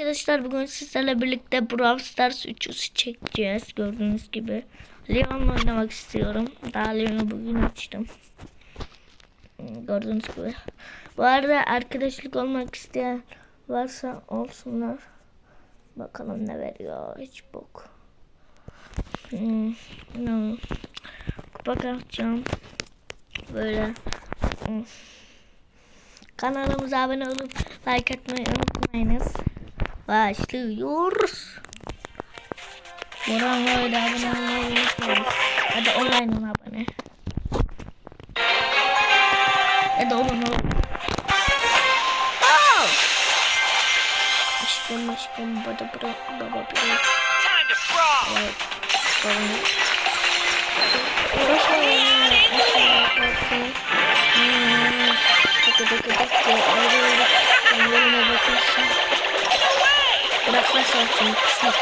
Arkadaşlar bugün sizlerle birlikte Brawl Stars 3'ü çekeceğiz. Gördüğünüz gibi. Leon'la oynamak istiyorum. Daha Leon'u bugün açtım. Hmm, Gördüğünüz gibi. Bu arada arkadaşlık olmak isteyen varsa olsunlar. Bakalım ne veriyor. Hiç bok. Hmm, no. Kupa kapacağım. Böyle. Hmm. Kanalımıza abone olup like atmayı unutmayınız. Başlıyoruz. Buranın öyle abone olmayı unutmayınız. Ya da online'ın abone. Ya da olun olun. Oh! Aşkım aşkım baba bırak baba frog! Evet. Babamı. Uğraşma benimle. Uğraşma, uğraşma. Hmm. Tıkı tıkı tıkı. Öyle öyle. bırakmaya çalıştım. Kısmet.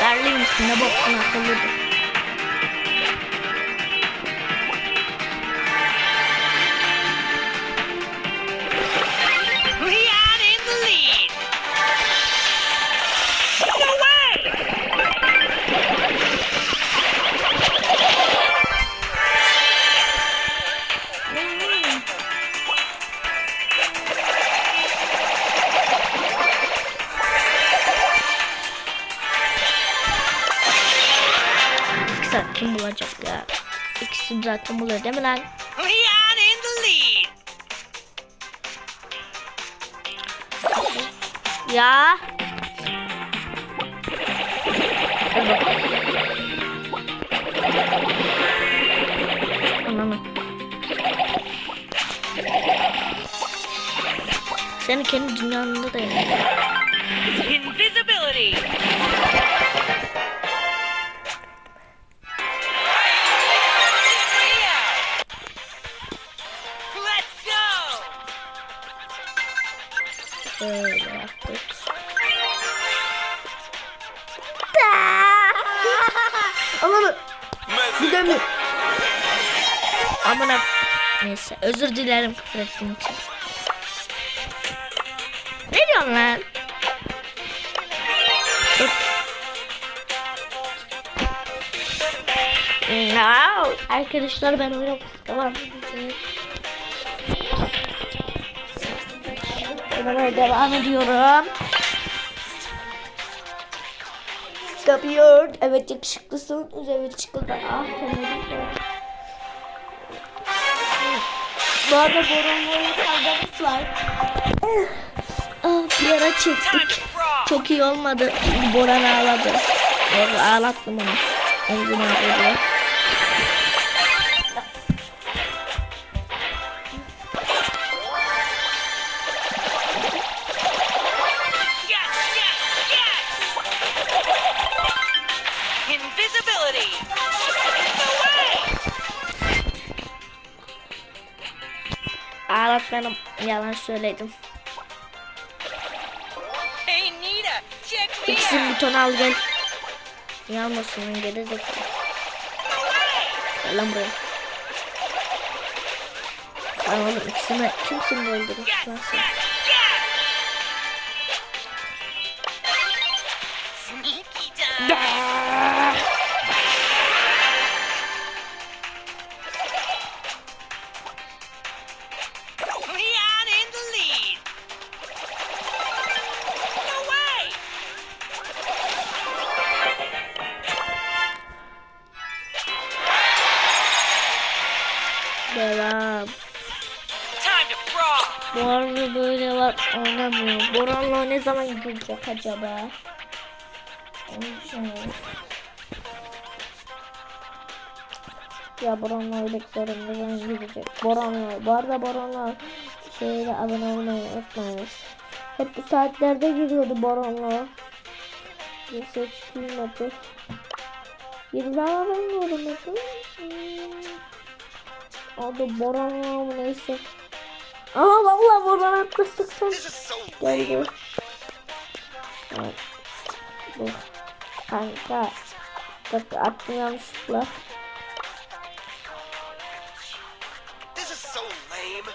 Derliyim üstüne boktan. Zaten buluyor değil mi lan? Leon in the lead! Ya. Bakalım. Ananı. Seni kendi dünyanda da yani. Invisibility! Böyle yaptık. De mi? Amına. Neyse özür dilerim küfür ettiğim için. Ne diyorsun lan? No. Arkadaşlar ben oynamak devam edeceğim. Oynamaya devam ediyorum. Kapıyor. Evet yakışıklısın. Evet çıkıldı. Ah. Bu arada Boron'la kavgamız var. Ah, bir ara çektik. Çok iyi olmadı. Boran ağladı. Ağlattım onu. Engin ağladı. Ağlatmadım. Yalan söyledim. Hey Nita, check me İkisini butonu al gel. Yanmasın lan geri zekalı. Gel lan buraya. Lan oğlum ikisini kimsin Yes, lan sen? Boran'la ne zaman girecek acaba? Ya Boran'la bekliyorum ne zaman girecek. Boran'la. Bu arada Boran'la şeyle abone olmayı unutmayınız. Hep bu saatlerde giriyordu Boran'la. Neyse hiç bilmedi. Bir daha ben görmedim. Adı Boran'la mı neyse. Aha vallahi Boran'a Gel bu. Evet. Bu. Kanka. Bak attım yanlışlıkla. This is so lame.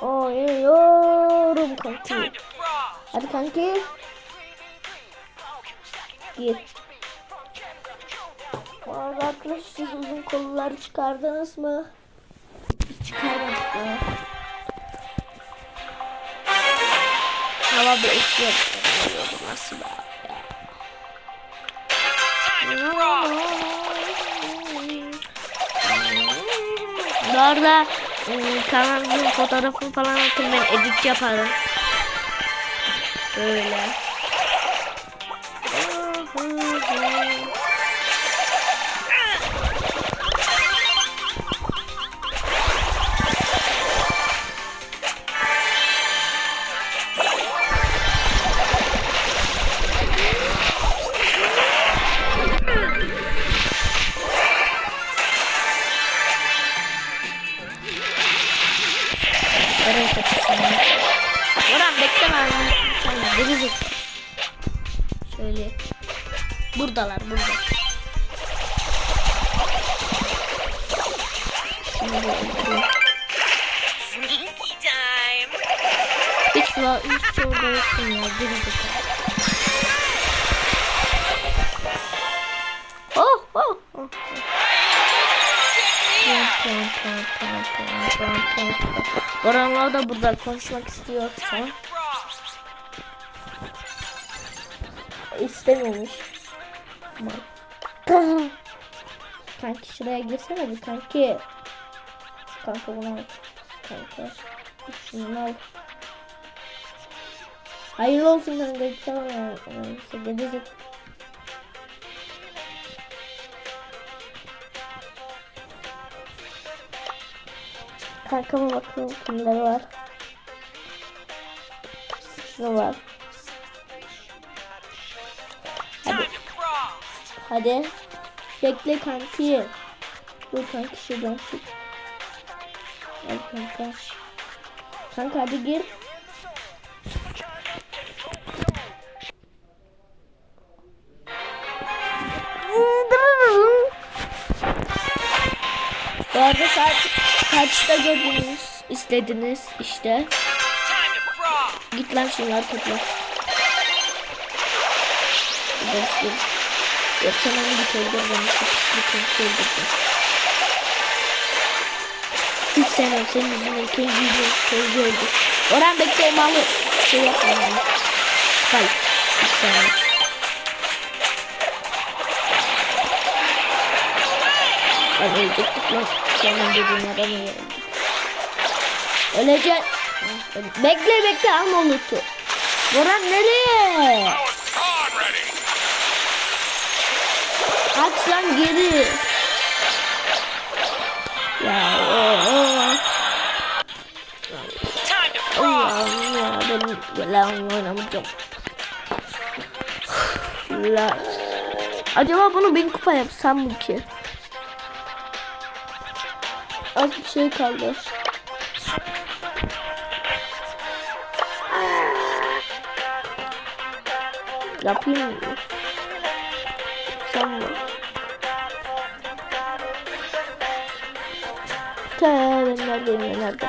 Oynuyorum kanki. Time to brawl. Hadi kanki. Gir. Arkadaşlar siz uzun kollar çıkardınız mı? Çıkarmadık mı? Hava bir eski to brawl. Bu arada ıı, kanalımın fotoğrafını falan atın ben edit yaparım. Böyle. Oh. Pam, pam, pam, pam, pam, pam, pam, pam. Orhanlar da burada konuşmak istiyorsa. İstemiyormuş. Kanki şuraya girsene bir kanki. Kanka bunu al. Kanka. Şunu al. Hayırlı olsun kanka. Tamam ya. İşte gidecek. Kankama bakalım kimler var. Şunu var. Brawl. Hadi. Bekle kanki. Dur kanki şuradan çık. Al kanka. Kanka hadi gir. Kaçta gördünüz, istediniz işte. Git lan şunları topla. Dostum. Yok sen onu git öldür beni şu pislik konuşu öldürdün. Hiç sevmem senin yüzünden ikinci yüzünden çocuğu öldü. Orhan bekle malı. Şey yapma yani. Spike. Hiç. Ben ölecektik lan. Dediğin adamı öldük. Ölecek. Bekle bekle alma loot'u. Orhan nereye? Kaç lan geri. Ya o o. Allah'ım ya benim belamı oynamayacağım. Relax. Acaba bunu bin kupa yapsam mı ki? Az bir şey kaldı. Yapayım mı? Yapsam mı? Ta ben neredeyim ben nerede?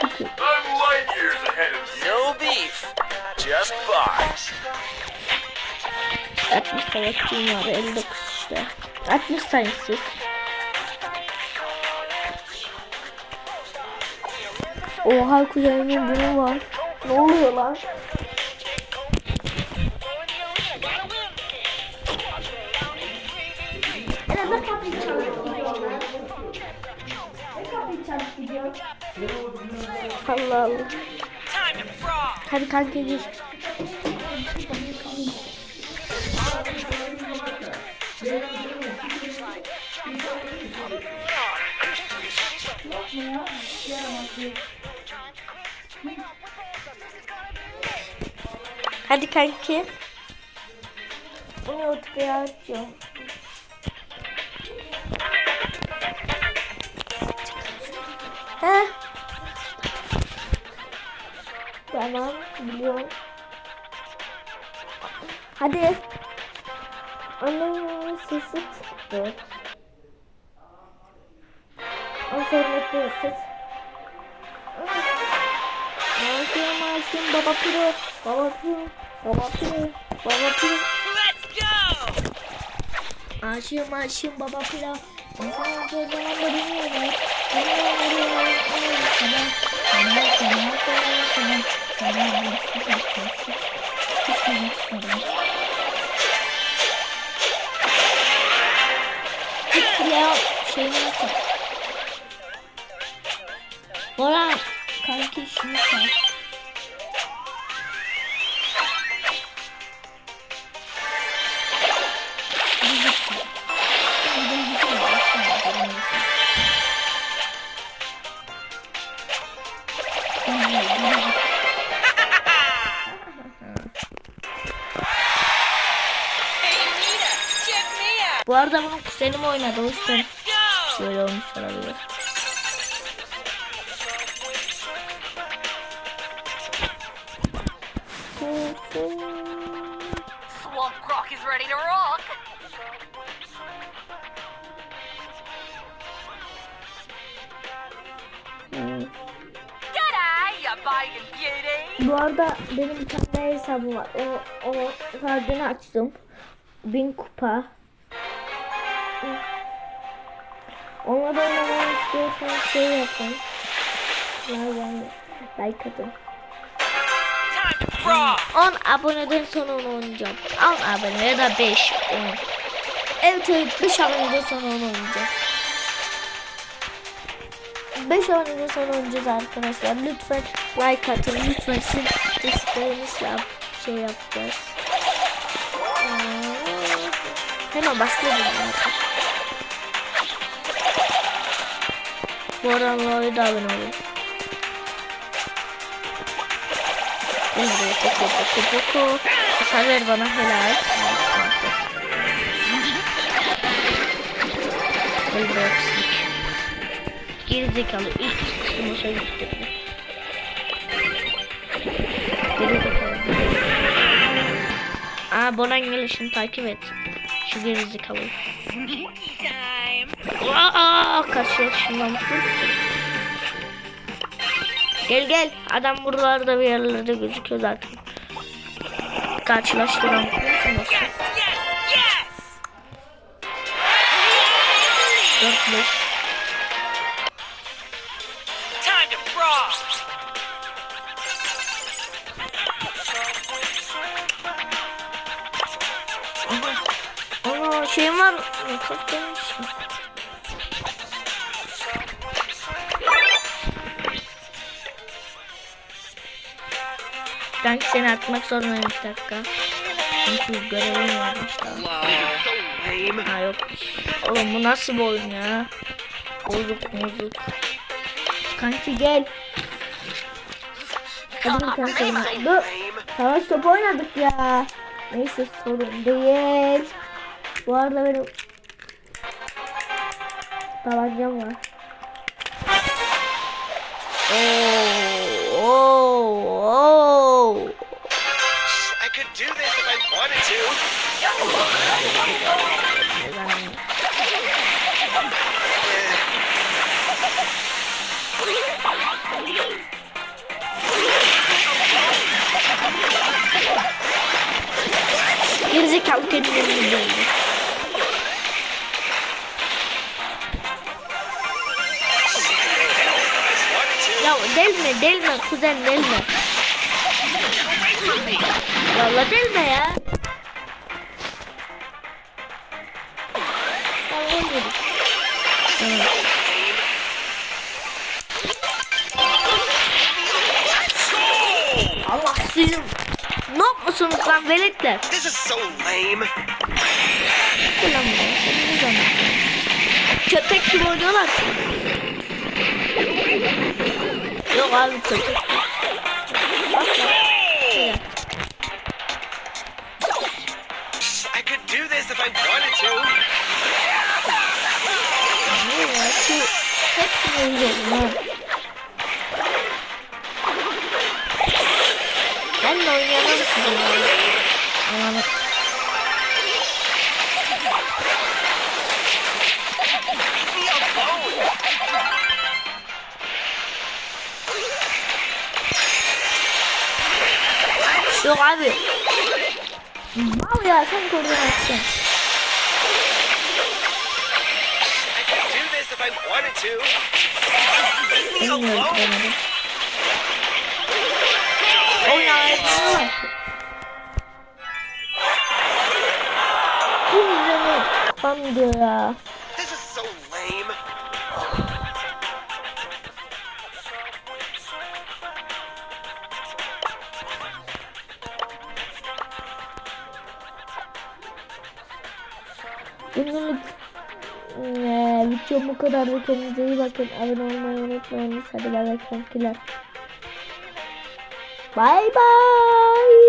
Peki. I'm light years ahead of you. No beef. Just buys. 60 savaşçıyım var 59 işte. 60 sayısız. Oha kuzenimin bunu var. Ne oluyor lan? Allah Allah. Hadi kanka gir. Hadi kanki. Bunu YouTube'a açıyorum. He. Tamam biliyorum. Hadi. Annemin sesi çıktı. Ama sonra ses. Aşığım aşığım baba piro. Baba piro. Baba piro. Baba piro. Let's go! Aşığım aşığım baba piro. İnsan zaman da bilmiyorum. Bilmiyorum. Bilmiyorum. Tamam. Bu arada benim kuzenim oynadı o yüzden böyle olmuş olabilir. Swamp Croc is ready to rock. Bu arada benim bir tane hesabım var. O, o hesabını açtım. Bin kupa. Onunla da oynamayı istiyorsanız şey yapın. Like, like atın. Time to frog. 10 aboneden sonra onu oynayacağım. 10 abone ya da 5. 10. Evet evet 5 aboneden sonra onu oynayacağım. 5 aboneden sonra oynayacağız arkadaşlar. Lütfen like atın. Lütfen sizin isteğinizle şey yapacağız. Hemen başlayalım. Bu arada da abone olun. Poco poco poco. Sen ver bana helal. Gel buraya pislik. Geri zekalı ilk sınıfa gitti. Geri zekalı. Aa Boran gelişini takip et. Zekalı. Time. Aa karşıya ışınlanmış. Gel gel. Adam buralarda bir yerlerde gözüküyor zaten. Karşılaştıran yes. 4 5 Ana şeyim var. Çok gelmiş. Kanki seni atmak zorundayım bir dakika. Çünkü görevim varmış daha. Ha yok. Oğlum bu nasıl bir oyun ya? Bozuk bozuk. Kanki gel. Hadi sorun. Dur. Savaş topu oynadık ya. Neyse sorun değil. Bu arada benim tabancam var. Oo, oo, oo. I could do this if I wanted to. Gerizekalı kendini öldürdü. Delme delme kuzen delme. Valla delme ya. Evet. Allah sizin ne yapıyorsunuz lan veletler? This is so lame. Ulan bu, zaman? Köpek gibi oynuyorlar. Yok abi kötü. Bak bak. Şöyle. I. Ne ya. Ben de oynayamam. Abi. Mal ya sen to. Bilmiyorum demedim. Oynayalım. Bu yüzden kafam gidiyor ya. Bugünlük eee videom bu kadar. Kendinize iyi bakın. Abone olmayı unutmayın. Hadi bay bay kankiler. Bye bye.